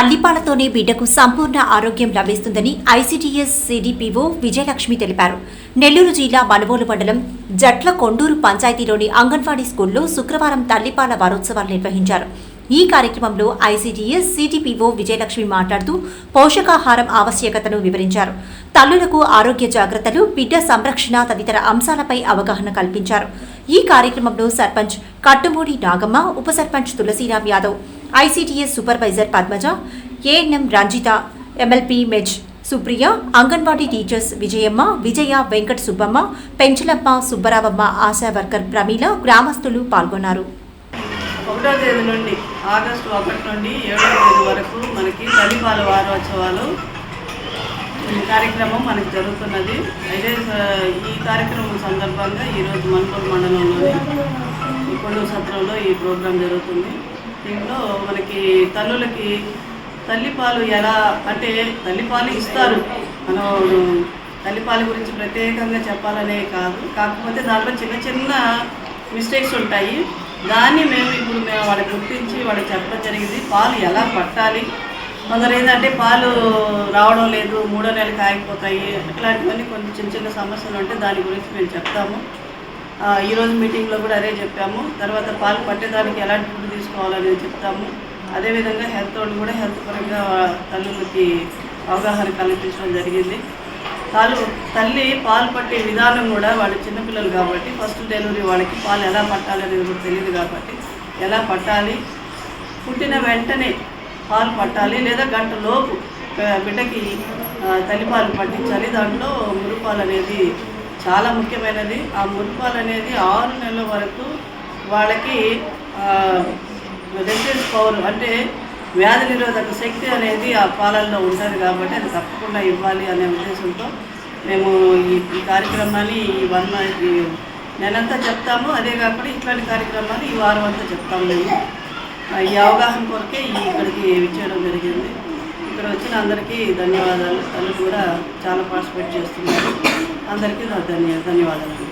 తల్లిపాలతోనే బిడ్డకు సంపూర్ణ ఆరోగ్యం లభిస్తుందని ఐసీటీఎస్ సిడిపిఓ విజయలక్ష్మి తెలిపారు. నెల్లూరు జిల్లా మనుబోలు మండలం జట్ల కొండూరు పంచాయతీలోని అంగన్వాడీ స్కూల్లో శుక్రవారం తల్లిపాల వారోత్సవాలు నిర్వహించారు. ఈ కార్యక్రమంలో ఐసీటీఎస్ సిటిపిఓ విజయలక్ష్మి మాట్లాడుతూ పోషకాహారం ఆవశ్యకతను వివరించారు. తల్లులకు ఆరోగ్య జాగ్రత్తలు బిడ్డ సంరక్షణ తదితర అంశాలపై అవగాహన కల్పించారు. ఈ కార్యక్రమంలో సర్పంచ్ కట్టుమూడి నాగమ్మ ఉప sarpanch Tulasiram Yadav ICDS supervisor Padmaja ANM Ranjitha MLP మెజ్ Supriya anganwadi teachers Vijayamma Vijaya Venkata Subbamma Penchalamma Subbaravamma ASHA worker Pramila గ్రామస్తులు పాల్గొన్నారు. ఒకటో తేదీ నుండి ఆగస్టు ఒకటి నుండి ఏడో తేదీ వరకు మనకి తల్లిపాల వారోత్సవాలు ఈ కార్యక్రమం మనకి జరుగుతున్నది. అయితే ఈ కార్యక్రమం సందర్భంగా ఈరోజు మన్పూర్ మండలంలోని ఈ సత్రంలో ఈ ప్రోగ్రాం జరుగుతుంది. దీంట్లో మనకి తల్లులకి తల్లిపాలు ఎలా అంటే తల్లిపాలు ఇస్తారు. మనం తల్లిపాలు గురించి ప్రత్యేకంగా చెప్పాలనే కాదు. కాకపోతే దాంట్లో చిన్న చిన్న మిస్టేక్స్ ఉంటాయి. దాన్ని మేము ఇప్పుడు మేము వాళ్ళకి గుర్తించి వాళ్ళకి చెప్పడం జరిగింది. పాలు ఎలా పట్టాలి? కొందరు ఏంటంటే పాలు రావడం లేదు మూడో నెలలు కాగిపోతాయి అట్లాంటివన్నీ కొన్ని చిన్న చిన్న సమస్యలు ఉంటే దాని గురించి మేము చెప్తాము. ఈరోజు మీటింగ్లో కూడా అదే చెప్పాము. తర్వాత పాలు పట్టేదానికి ఎలాంటి ఫుడ్ తీసుకోవాలని చెప్తాము. అదేవిధంగా హెల్త్ వాళ్ళు కూడా హెల్త్ పరంగా తల్లులకి అవగాహన కల్పించడం జరిగింది. పాలు తల్లి పాలు పట్టే విధానం కూడా వాళ్ళు చిన్నపిల్లలు కాబట్టి ఫస్ట్ డెలివరీ వాళ్ళకి పాలు ఎలా పట్టాలి అనేది కూడా తెలియదు కాబట్టి ఎలా పట్టాలి? పుట్టిన వెంటనే పాలు పట్టాలి లేదా గంట లోపు బిడ్డకి తల్లిపాలు పట్టించాలి. దాంట్లో మురుపాలు అనేది చాలా ముఖ్యమైనది. ఆ మురుపాలు అనేది ఆరు నెలల వరకు వాళ్ళకి పవర్ అంటే వ్యాధి నిరోధక శక్తి అనేది ఆ పాలల్లో ఉంటుంది కాబట్టి అది తప్పకుండా ఇవ్వాలి అనే ఉద్దేశంతో మేము ఈ కార్యక్రమాన్ని ఈ వన్ మంత్ ఈ నెలంతా చెప్తాము. అదే కాకుండా ఇట్లాంటి కార్యక్రమాలు ఈ వారం అంతా చెప్తాము మేము. ఈ అవగాహన కొరకే ఈ ఇక్కడికి విచ్చేయడం జరిగింది. ఇక్కడ వచ్చిన అందరికీ ధన్యవాదాలు. తల్లి కూడా చాలా పార్టిసిపేట్ చేస్తున్నారు. అందరికీ ధన్య ధన్యవాదాలు.